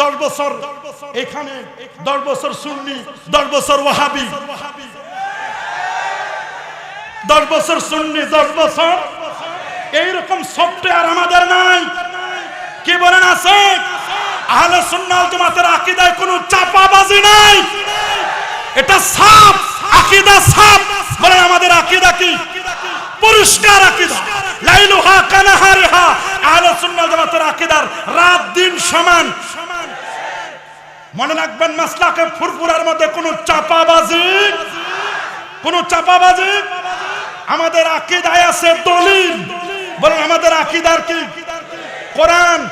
দশ বছর। এখানে দশ বছর সুন্নি, দশ বছর ওয়াহাবি। দশ বছর সুন্নি, দশ বছর। এইরকম সফটওয়্যার আমাদের নাই। কি বলেন আছে? আহলে সুন্নাল জামাতের আকীদায় কোনো চাপাবাজি নাই। এটা সাফ, আকীদা সাফ। বলেন আমাদের আকীদা কি? পরিষ্কার আকীদা। লাইলুহা কানাহারিহা। আহলে সুন্নাল জামাতের আকীদার রাত দিন সমান। মনে রাখবেন, মাসলাকে ফুরফুরার মধ্যে কোনো চাপাবাজি কোনো চাপাবাজি। আমাদের আকীদায় আছে দলিল। বলেন, আমাদের আকীদার কি? কোরআন।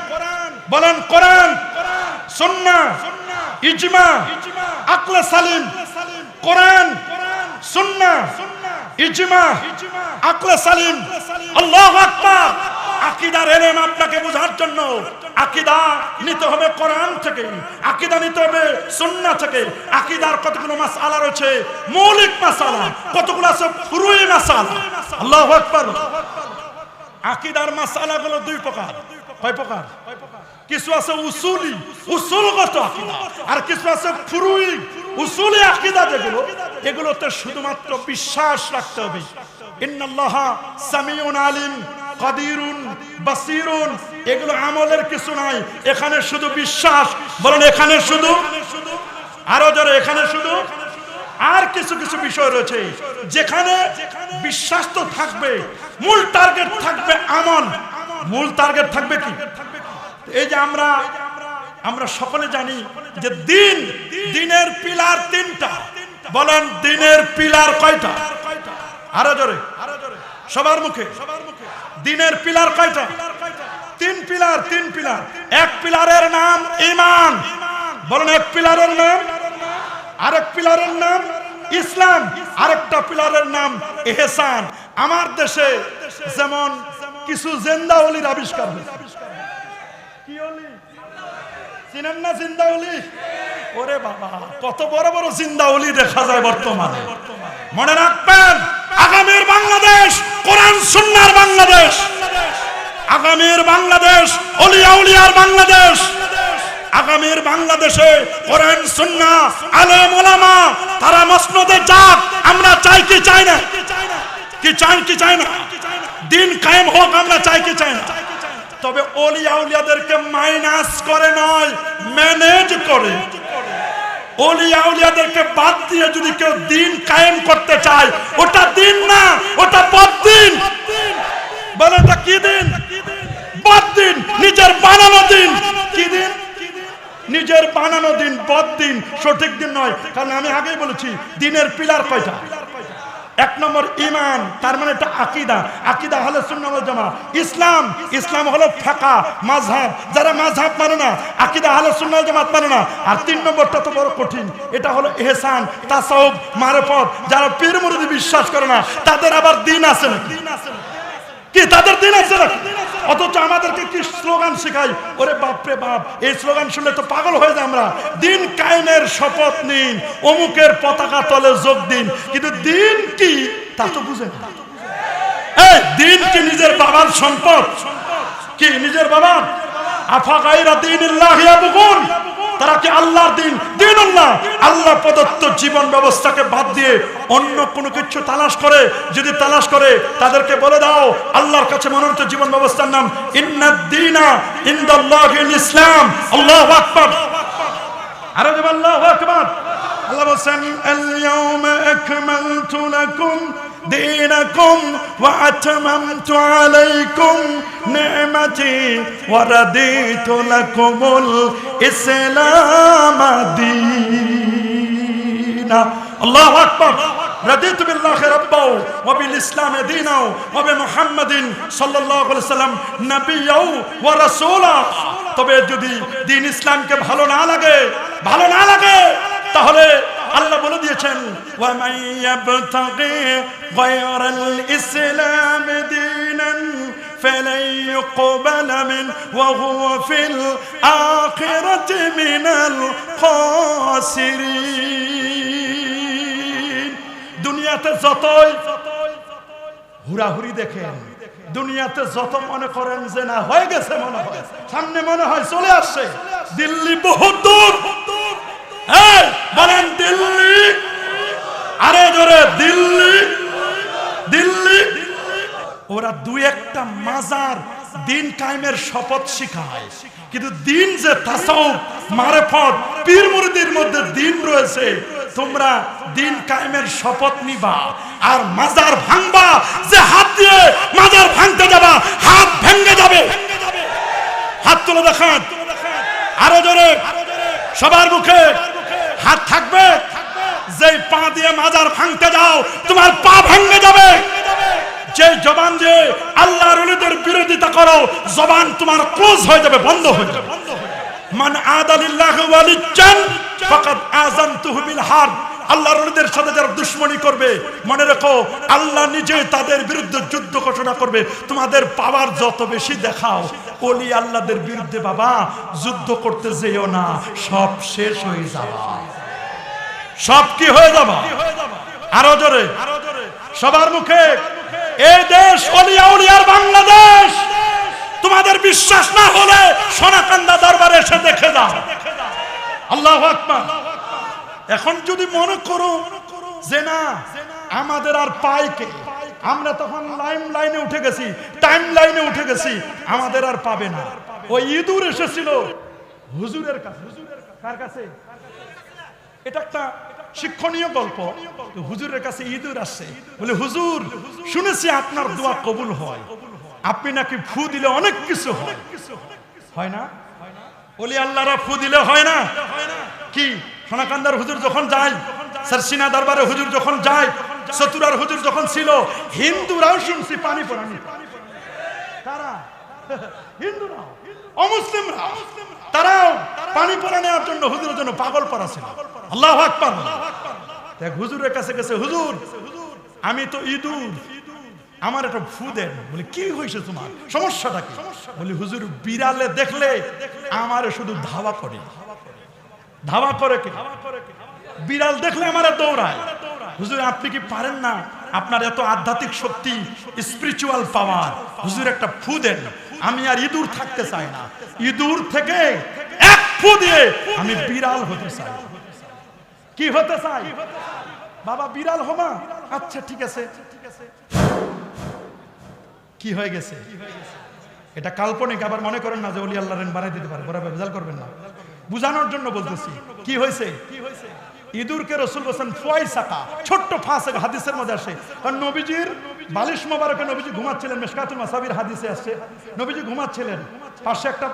বলেন, কোরআন। সুন্নাহ। ইজমা। আকলে সালিম। কোরআন। সুন্নাহ। ইজমা। আকলে সালিম। আল্লাহু আকবার। আকীদার এলেম আপনাকে বোঝার জন্য আকীদা নিতে হবে কোরআন থেকে, আকীদা নিতে হবে সুন্নাহ থেকে। আকীদার কতগুলো মাসআলা রয়েছে? মৌলিক মাসআলা কতগুলো আছে? ফুরুই মাসআলা আল্লাহু আকবার। আকীদার মাসআলাগুলো দুই প্রকার। কয় প্রকার? কিছু আছে উসুলি, উসুলগত আকীদা, আর কিছু আছে ফুরুই। উসুলি আকীদা যেগুলো, এগুলোতে শুধুমাত্র বিশ্বাস রাখতে হবে। ইন্নাল্লাহা সামিউন আলিম। কাদিরুন, বাসিরুন, এগুলো আমলের কিছু নাই। এখানে শুধু বিশ্বাস। বলেন, এখানে শুধু? আরও জোরে, এখানে শুধু? আর কিছু কিছু বিষয় রয়েছে। যেখানে বিশ্বাস তো থাকবে, মূল টার্গেট থাকবে আমল। মূল টার্গেট থাকবে কি? এই যে আমরা আমরা সকলে জানি যে দিন, দিনের পিলার তিনটা। বলেন, দিনের পিলার কয়টা? আরও জোরে। সবার মুখে। দিনের পিলার কয়টা? তিন পিলার তিন পিলার। এক পিলারের নাম ইমান বলেন, এক পিলারের নাম, আরেক পিলারের নাম ইসলাম, আরেকটা পিলারের নাম এহসান। আমার দেশে যেমন কিছু জেন্দা অলির আবিষ্কার চিনেন না জিন্দা অলি? ওরে বাবা, কত বড় বড় জিন্দা অলি দেখা যায় বর্তমানে। মনে রাখবেন, আগামীর বাংলাদেশ কোরআন সুন্নার বাংলাদেশ। আগামীর বাংলাদেশ, অলিয়া উলিয়ার বাংলাদেশ। আগামীর বাংলাদেশে কোরআন সুন্না আলে ওলামা তারা মসনদে যাক, আমরা চাই কি চাই না? কি চাই কি চাই না? দিন কায়েম হোক, আমরা চাই কি চাই না? তবে অলিয়া উলিয়াদেরকে মাইনাস করে নয়, ম্যানেজ করে। বাদ দিয়ে যদি কেউ দিন কায়েম করতে চায়, ওটা দিন না, ওটা বদিন বলে কি দিন? দিন, নিজের বানানো দিন। দিন? নিজের বানানো দিন বদ দিন। সঠিক দিন নয়, কারণ আমি আগেই বলেছি, দিনের পিলার কয়টা? এক নম্বর ইমান, তার মানে এটা আকিদা। আকিদা হলো সুন্নাল জামা ইসলাম ইসলাম হলো ফাঁকা মাঝহাব যারা মাঝহাব মানে না, আকিদা হলো সুন্নাল জামাত মানে না। আর তিন নম্বরটা তো বড় কঠিন। এটা হলো এহসান তাসাউব মারফত। যারা পীর মুরিদি বিশ্বাস করে না, তাদের আবার দিন আছে না কি, তাদের দিন আছে অথচ আমাদেরকে কি স্লোগান শেখাই ওরে বাপরে বাপ, এই স্লোগান শুনলে তো পাগল হয়ে যায় আমরা। দিন কায়েমের শপথ নিন, অমুকের পতাকা তলে যোগ দিন। কিন্তু দিন কি, তা তো বুঝে না। এই, দিন কি নিজের বাবার সম্পদ? কি, নিজের বাবার? আফা গাইরা দিন তারা কি আল্লাহর দিন? দিন আল্লাহ। আল্লাহ প্রদত্ত জীবন ব্যবস্থাকে বাদ দিয়ে অন্য কোনো কিছু তালাশ করে, যদি তালাশ করে, তাদেরকে বলে দাও, আল্লাহর কাছে মনোনীত জীবন ব্যবস্থার নাম ইন্নাদ্দিনা ইনদাল্লাহিল ইসলাম আল্লাহু আকবার। আরও আল্লাহু আকবার। আল্লাহ বলেন আল-ইয়াউমা আকমালতু লাকুম دينكم وأتممت عليكم نعمتي ورديت لكم الإسلام دينا الله أكبر رضيت بالله ربا وبالإسلام دينا وبمحمد صلى الله عليه وسلم نبيا ورسولا তবে যদি দিন ইসলামকে ভালো না লাগে ভালো না লাগে তাহলে আল্লাহ বলে দিয়েছেন وَمَن يَبْتَغِي غَيْرَ الْإِسْلَامِ دِينًا فلن يقبل منه وهو في الآخرة من الخاسرين দুনিয়াতে যতই হুরাহুরি দেখেন দুনিয়াতে যত মনে করেন যে না হয়ে গেছে মনে হয় সামনে মনে হয় চলে আসছে দিল্লি বহুত দূর এই, বলেন দিল্লি। আরে জোরে, দিল্লি। দিল্লি। ওরা দুই একটা মাজার দিন কায়েমের শপথ শিখায়। কিন্তু দিন যে তাসাউফ, মারেফত, পীর মুরিদের মধ্যে দিন রয়েছে, তোমরা দিন কায়েমের শপথ নিবা। আর মাজার ভাঙবা, যে হাত দিয়ে মাজার ভাঙতে যাবা, হাত ভেঙে যাবে। হাত তুলে দেখান। আরও জোরে, সবার মুখে। হাত থাকবে? যেই পা দিয়ে মাজার ভাঙতে যাও, তোমার পা ভাঙে যাবে। যে জবান যে আল্লাহর ওলিদের বিরোধিতা করো, জবান তোমার ক্লোজ হয়ে যাবে, বন্ধ হয়ে যাবে। মান আদালিল্লাহ ওয়ালিচ্চান ফাকাদ আযানতুহু বিল হারব আল্লাহর ওলিদের সাথে যারা দুশ্মনী করবে, মনে রেখো, আল্লাহ নিজে তাদের বিরুদ্ধে যুদ্ধ ঘোষণা করবে। তোমাদের পাওয়ার যত বেশি দেখাও, ওলি আল্লাহদের বিরুদ্ধে বাবা, যুদ্ধ করতে যেও না, সব শেষ হয়ে যাবা। সব কি হয়ে যাবা? আরও জোরে। সবার মুখে এই দেশ অলিয়া উলিয়ার বাংলাদেশ। তোমাদের বিশ্বাস না হলে সোনাকান্দা দরবারে এসে দেখে যাও। আল্লাহ আকবার। এখন যদি মনে করো যে না, আমাদের আর পাই কে? আমরা তখন লাইম লাইনে উঠে গেছি টাইম লাইনে উঠে গেছি, আমাদের আর পাবে না। ওই ইঁদুর এসেছিল হুজুরের কাছে। কার কাছে? এটা একটা শিক্ষণীয় গল্প। হুজুরের কাছে ইঁদুর আসছে। বলে, হুজুর, শুনেছি আপনার দোয়া কবুল হয়। আপনি নাকি ফু দিলে অনেক কিছু হয়। হয় না? বলি, আল্লাহরা ফু দিলে হয় না। কি? সোনাকান্দার হুজুর যখন যায়, সারসিনা দরবারে হুজুর যখন যায়, চতুরার হুজুর যখন ছিল, হিন্দুরাও শুনছি পানি পড়ানি। কারা হিন্দুরাও। অমুসলিমরা তারাও পানি পড়া নেওয়ার জন্য হুজুরের জন্য পাগল পড়া ছিল। আল্লাহ আকবার। দেখ, হুজুরের কাছে গেছে, হুজুর, আমি তো ইঁদুর। আমার একটা ফু দেন। বলে, কি হয়েছে তোমার? সমস্যাটা কি? বলি, হুজুর, বিড়ালে দেখলে আমারে শুধু ধাওয়া করে। ধাওয়া করে কি? বিড়াল দেখলে আমারে দৌড়ায়। হুজুর, আপনি কি পারেন না? আপনার এত আধ্যাত্মিক শক্তি স্পিরিচুয়াল পাওয়ার হুজুর, একটা ফু দেন। আমি আর ইঁদুর থাকতে চাই না। ইঁদুর থেকে এক ফু দিয়ে আমি বিড়াল হতে চাই। কি হতে চাই? বাবা, বিড়াল হবা আচ্ছা ঠিক আছে। কি হয়ে গেছে? এটা কাল্পনিক, আবার মনে করেন না যে অলি আল্লাহ বানাই দিতে পারে। বরাবর রেজাল করবেন না। বুঝানোর জন্য বলতেছি। কি হয়েছে? কি হয়েছে ইঁদুরকে রসুল বলছেন সাকা ছোট্ট ফাঁস হাদিসের মধ্যে আসে। কারণ নবীজির বালিশ মোবারকে নবীজি ঘুমাচ্ছিলেন, মেশকাতুল মাসাবির হাদিসে আসছে নবীজি ঘুমাচ্ছিলেন, পাশে একটা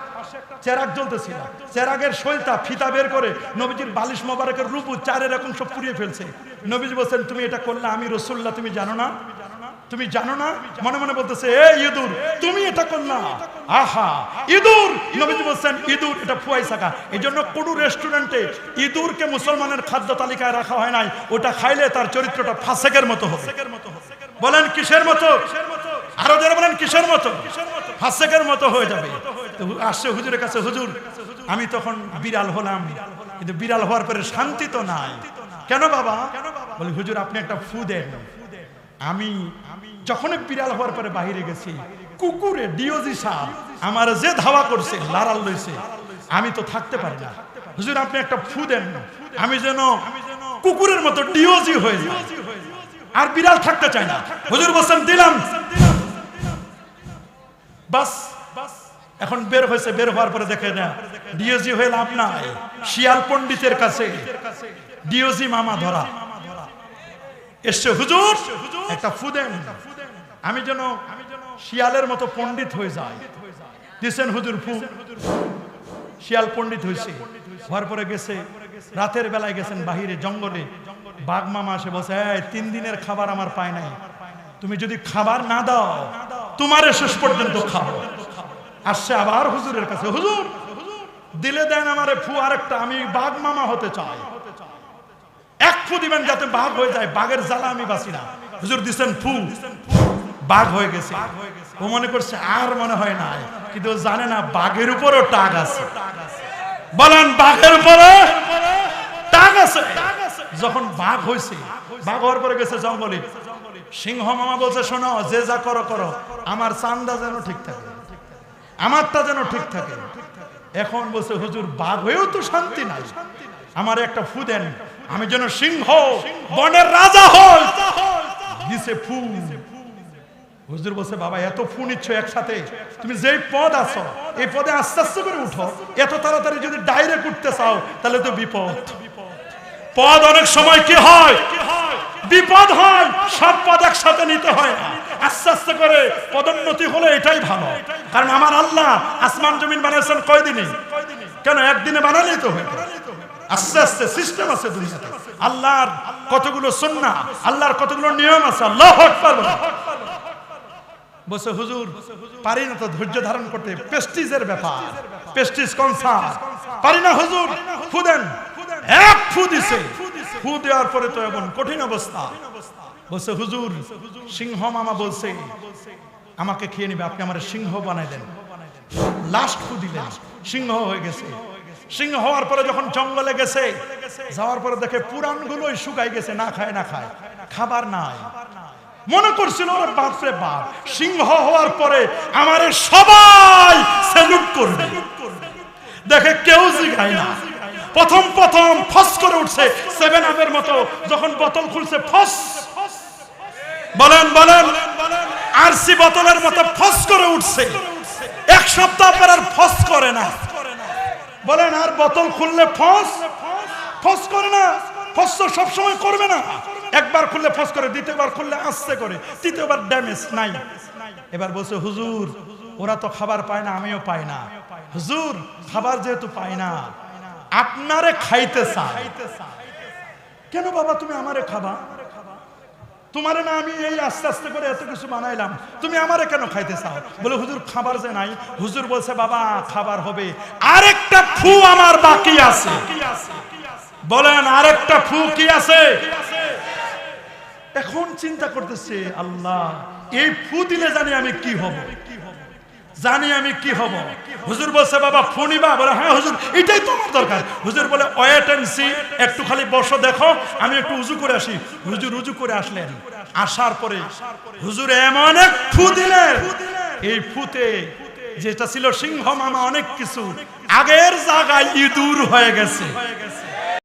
চেরাগ জ্বলতেছিল। চেরাগের শৈলটা ফিতা বের করে নবীজির বালিশ মোবারকের রূপু চার এরকম সব পুড়িয়ে ফেলছে। নবীজি বলছেন, তুমি এটা করলে, আমি রসুল্লাহ তুমি জানো না? তুমি জানো না? মনে মনে বলতেছে, এ ইঁদুর, তুমি এটা করলা আহা, ইঁদুর! নবীজি বলছেন, ইঁদুর, এটা ফুয়াই থাকা এই জন্য কোন রেস্টুরেন্টে ইঁদুরকে মুসলমানের খাদ্য তালিকায় রাখা হয় নাই। ওটা খাইলে তার চরিত্রটা ফাসেকের মতো হবে। বলেন, কিসের মতো? আরও যারা বলেন, কিসের মতো? ফাসেকের মতো হয়ে যাবে। আসছে হুজুরের কাছে, হুজুর, আমি তখন বিড়াল হলাম। কিন্তু বিড়াল হওয়ার পরে শান্তি তো নাই। কেন বাবা? বলি, হুজুর, আপনি একটা ফু দেন। আমি যখন বিড়াল হওয়ার পরে বাহিরে গেছি, কুকুরে, ডিওজি সাপ আমার যে ধাওয়া করছে লারাল লইছে। আমি তো থাকতে পারি না। হুজুর, আপনি একটা ফু দেন। আমি যেন কুকুরের মতো ডিওজি হয়ে যাই। আর বিড়াল থাকতে চাই না। হুজুর বলছেন, দিলাম। বাস, এখন বের হয়েছে, বের হওয়ার পরে দেখে না। ডিওজি হয়ে লাভ নাই। শিয়াল পণ্ডিতের কাছে। ডিওজি মামা ধরা। এসছে, হুজুর, একটা ফুদেন আমি যেন শিয়ালের মতো পণ্ডিত হয়ে যাই। দিছেন হুজুর ফু। শিয়াল পণ্ডিত হয়েছে। হওয়ার পরে গেছে। রাতের বেলায় গেছেন বাহিরে, জঙ্গলে। বাঘ মামা আসে বসে তিন দিনের খাবার আমার পায় নাই। তুমি যদি খাবার না দাও, তোমার শেষ পর্যন্ত খাব। আসছে আবার হুজুরের কাছে, হুজুর, দিলে দেন আমারে ফু আরেকটা, আমি বাঘ মামা হতে চাই। ফু দিবেন যাতে বাঘ হয়ে যায়। বাঘের জ্বালা আমি বাঁচি না। হুজুর দিছেন ফু। বাঘ হয়ে গেছে। ও মনে করছে আর মনে হয় না কিন্তু জানে না বাঘের উপরও টাক আছে। বলেন, বাঘের উপরে টাক আছে। যখন বাঘ হয়েছে বাঘ হওয়ার পরে গেছে জঙ্গলে। সিংহ মামা বলছে, শোনো, যে যা করো করো। আমার চান্দা যেন ঠিক থাকে। আমারটা যেন ঠিক থাকে। এখন বলছে, হুজুর, বাঘ হয়েও তো শান্তি নাই। আমার একটা ফু দেন। আমি যেন সিংহ, বনের রাজা হই। দিছে ফু। হুজুর বলছে, বাবা, এত ফু নিচ্ছ একসাথে। তুমি যেই পদ আছো, এই পদে আস্তে আস্তে করে উঠো। এত তাড়াতাড়ি যদি ডাইরেক্ট উঠতে চাও, তাহলে তো বিপদ। পদ অনেক সময় কি হয়? বিপদ হয়, সব পদ একসাথে নিতে হয় না। আস্তে আস্তে করে পদোন্নতি হলে এটাই ভালো। কারণ আমার আল্লাহ আসমান জমিন বানিয়েছেন কয়দিনে কেন, একদিনে বানালেই তো হয়ে। আস্তে আস্তে সিস্টেম আছে দুনিয়াতে। আল্লাহর কতগুলো সুন্নাহ, আল্লাহর কতগুলো নিয়ম আছে, আল্লাহ বলে। বসে হুজুর, পারি না তো ধৈর্য ধারণ করতে পেস্টিজের ব্যাপার পেস্টিজ কনসার পারি না, হুজুর, ফু দেন। এক ফু দিছে। ফু দেওয়ার পরে তো এমন কঠিন অবস্থা। বসে হুজুর, সিংহ মামা বলছে, আমাকে খেয়ে নিবে, আপনি আমার সিংহ বানাই দেন। লাস্ট ফু দিলেন, সিংহ হয়ে গেছে। সিংহ হওয়ার পরে যখন জঙ্গলে গেছে, যাওয়ার পরে দেখে পুরাণগুলোই শুকাই গেছে, না খায় না খায়। খাবার নাই। মনে করছিল বাপরে বাপ সিংহ হওয়ার পরে আমারে সবাই স্যালুট করবে। দেখে কেউ জিগায় না। প্রথম প্রথম ফস করে উঠছে সেভেন আপের মতো। যখন বোতল খুলছে, ফস। বলেন বলেন। আরসি বোতলের মতো ফস করে উঠছে। এক সপ্তাহ পর আর ফস করে না। বলেন, আর বোতল খুললে ফস? ফস করে না। ফস সবসময় করবে না। একবার খুললে ফস করে, দ্বিতীয়বার খুললে আস্তে করে, তৃতীয়বার ড্যামেজ নাই। এবার বলছে, হুজুর, ওরা তো খাবার পায় না, আমিও পাই না। হুজুর, খাবার যেহেতু পাই না, আপনারে খাইতে চাই। কেন বাবা তুমি আমারে খাবা? তোমারে না আমি এই আস্তে আস্তে করে এত কিছু বানাইলাম। তুমি আমারে কেন খাইতে চাও? বলে, হুজুর, খাবার যে নাই। হুজুর বলছে, বাবা, খাবার হবে। আরেকটা ফু আমার বাকি আছে। বলেন, আরেকটা ফু কি আছে? এখন চিন্তা করতেছে, আল্লাহ, এই ফু দিলে জানি আমি কি হব? জানি আমি কি হব। হুজুর বলছে, বাবা ফোনিবা বলে হ্যাঁ হুজুর, এটাই তোমার দরকার। হুজুর বলে, ওয়েট একটু খালি বসো, দেখো, আমি একটু উজু করে আসি। হুজুর উজু করে আসলেন। আসার পরে হুজুর এমন এক ফু দিলেন। এই ফুতে যেটা ছিল সিংহ মামা, অনেক কিছু আগের জায়গায় ইঁদুর হয়ে গেছে।